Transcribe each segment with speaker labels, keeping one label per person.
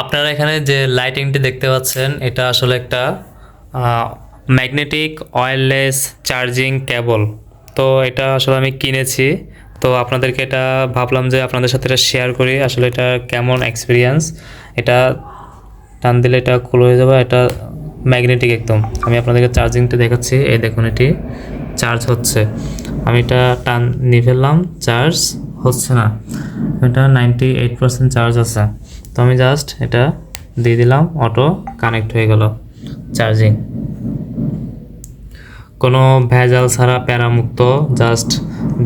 Speaker 1: আপনারা এখানে যে লাইটিংটি দেখতে পাচ্ছেন, এটা আসলে একটা ম্যাগনেটিক ওয়্যারলেস চার্জিং কেবল তো এটা আসলে আমি কিনেছি। তো আপনাদেরকে এটা ভাবলাম যে আপনাদের সাথে এটা শেয়ার করি। আসলে এটা কেমন এক্সপিরিয়েন্স এটা টান দিলে এটা খুল হয়ে যাবে, এটা ম্যাগনেটিক একদম। আমি আপনাদেরকে চার্জিংটা দেখাচ্ছি। এই দেখুন এটি। চার্জ হচ্ছে। আমি এটা টান নিয়ে ফেললাম। চার্জ হচ্ছে না। এটা নাইনটি এইট পার্সেন্ট চার্জ আছে। তো আমি জাস্ট এটা দিয়ে দিলাম অটো কানেক্ট হয়ে গেল চার্জিং কোনো ভেজাল ছাড়া প্যারামুক্ত জাস্ট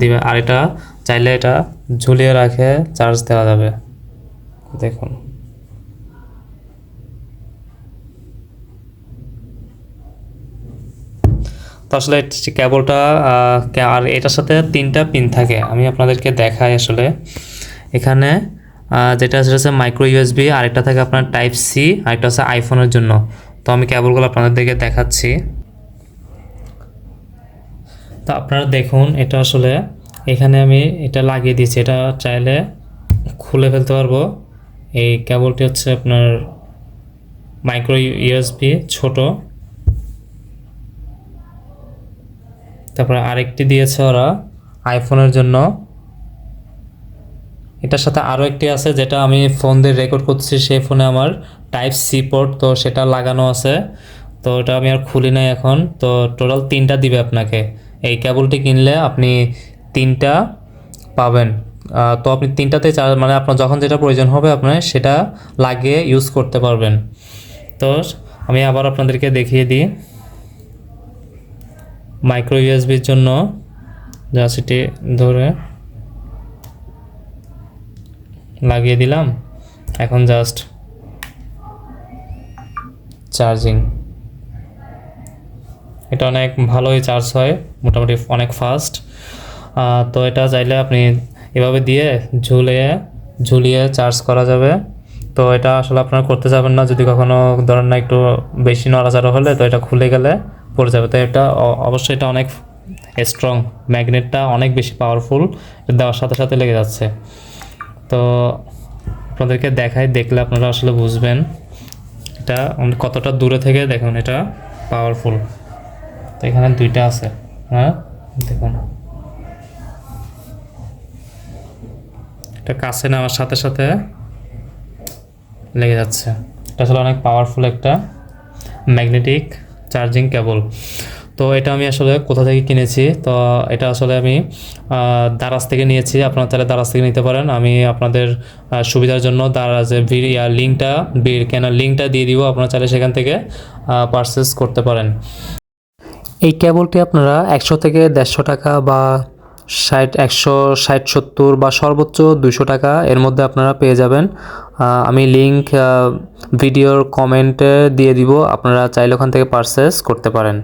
Speaker 1: দিবে, আর এটা চাইলে এটা ঝুলিয়ে রাখে চার্জ দেওয়া যাবে। দেখুন। তো আসলে কেবলটা আর এটার সাথে তিনটা পিন থাকে, আমি আপনাদেরকে দেখাই আসলে। এখানে যেটা হচ্ছে মাইক্রো ইউএসবি আরেকটা থাকে আপনার টাইপ সি আরেকটা হচ্ছে আইফোনের জন্য। তো আমি কেবলগুলো আপনাদেরকে দেখাচ্ছি। তো আপনারা দেখুন, এটা আসলে এখানে আমি এটা লাগিয়ে দিয়েছি। এটা চাইলে খুলে ফেলতে পারব। এই কেবলটি হচ্ছে আপনার মাইক্রো ইউএসবি ছোট। তারপরে আরেকটি দিয়েছে ওরা আইফোনের জন্য। এটার সাথে আরও একটি আছে যেটা আমি ফোন দিয়ে রেকর্ড করছি সেই ফোনে আমার টাইপ সি পোর্ট তো সেটা লাগানো আছে। তো ওটা আমি আর খুলি নাই এখন। তো টোটাল তিনটা দিবে আপনাকে। এই কেবলটি কিনলে আপনি তিনটা পাবেন। তো আপনি তিনটাতে চার্জ মানে আপনার যখন যেটা প্রয়োজন হবে আপনার সেটা লাগিয়ে ইউজ করতে পারবেন। তো আমি আবার আপনাদেরকে দেখিয়ে দিই। মাইক্রো ইউএসবির জন্য, যা সেটি ধরে লাগিয়ে দিলাম। এখন জাস্ট চার্জিং এটা অনেক ভালোই চার্জ হয়, মোটামুটি অনেক ফাস্ট তো এটা চাইলে আপনি এভাবে দিয়ে ঝুলিয়ে ঝুলিয়ে চার্জ করা যাবে। তো এটা আসলে আপনারা করতে যাবেন না, যদি কখনো ধরেন না একটু বেশি নড়াচড়া হলে, তো এটা খুলে গেলে পড়ে যাবে। তো এটা অবশ্যই এটা অনেক স্ট্রং ম্যাগনেটটা অনেক বেশি পাওয়ারফুল দেওয়ার সাথে সাথে লেগে যাচ্ছে। তো আপনাদেরকে দেখাই, দেখলে আপনারা আসলে বুঝবেন এটা কতটা দূরে থেকে দেখুন, এটা পাওয়ারফুল তো এখানে দুইটা আছে হ্যাঁ? দেখুন। এটা কাছে নেওয়ার সাথে সাথে লেগে যাচ্ছে। এটা আসলে অনেক পাওয়ারফুল একটা ম্যাগনেটিক চার্জিং কেবল তো এটা আমি আসলে কোথা থেকে কিনেছি? তো এটা আসলে আমি দারাজ থেকে নিয়েছি। আপনারা তাহলে দারাজ থেকে নিতে পারেন। আমি আপনাদের সুবিধার জন্য দারাজের ভিডিও লিঙ্কটা বির কেনার লিঙ্কটা দিয়ে দিব। আপনারা চাইলে সেখান থেকে পারচেস করতে পারেন। এই কেবলটি আপনারা একশো থেকে দেড়শো টাকা বা ষাট, একশো, ষাট, সত্তর বা সর্বোচ্চ দুশো টাকা এর মধ্যে আপনারা পেয়ে যাবেন। আমি লিঙ্ক ভিডিওর কমেন্টে দিয়ে দিব। আপনারা চাইলে ওখান থেকে পারচেস করতে পারেন।